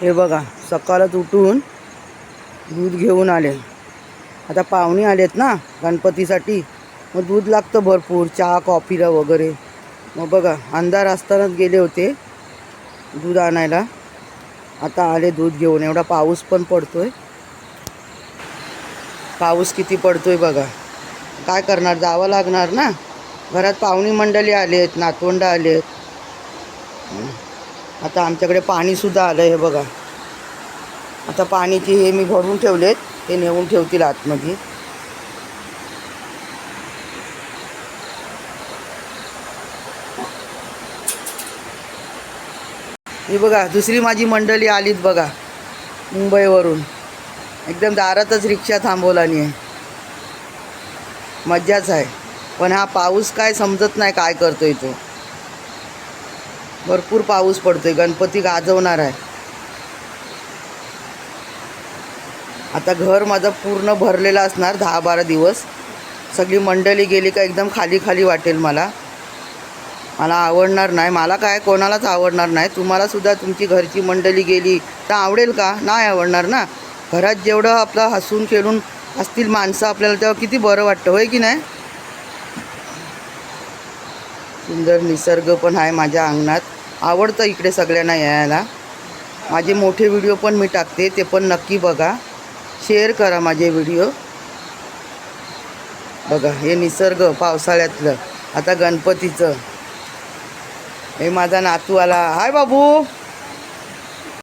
हे बघा सकाळच उठून दूध घेऊन आले. आता पाहुणे आलेत ना गणपतीसाठी. मग दूध लागतं भरपूर चहा कॉफीला वगैरे. मग बघा अंधार असतानाच गेले होते दूध आणायला. आता आले दूध घेऊन. एवढा पाऊस पण पडतोय. पाऊस किती पडतोय बघा. काय करणार? जावं लागणार ना? घरात पाहुणी मंडळी आलेत नातवंड आले आहेत आता आमच्याकडे पाणीसुद्धा आलं आहे बघा. आता पाणीची हे मी भरून ठेवलेत ते नेऊन ठेवतील आतमध्ये. हे बघा दुसरी माझी मंडळी आलीत बघा मुंबईवरून. एकदम दारातच रिक्षा थांबवलानी आहे. मज्जाच आहे. पण हा पाऊस काय समजत नाही काय करतोय तो. भरपूर पाऊस पडतोय. गणपती गाजवणार आहे. आता घर माझं पूर्ण भरलेलं असणार दहा बारा दिवस. सगळी मंडळी गेली का एकदम खाली खाली वाटेल मला. मला आवडणार नाही. मला काय कोणालाच आवडणार नाही. तुम्हालासुद्धा तुमची घरची मंडळी गेली तर आवडेल का? नाही आवडणार ना. घरात जेवढं आपलं हसून खेळून असतील माणसं आपल्याला तेव्हा किती बरं वाटतं होय की नाही? सुंदर निसर्ग पण आहे माझ्या अंगणात. आवडतं इकडे सगळ्यांना यायला. माझे मोठे व्हिडिओ पण मी टाकते ते पण नक्की बघा. शेअर करा माझे व्हिडिओ. बघा हे निसर्ग पावसाळ्यातलं. आता गणपतीचं. हे माझा नातू आला हाय बाबू!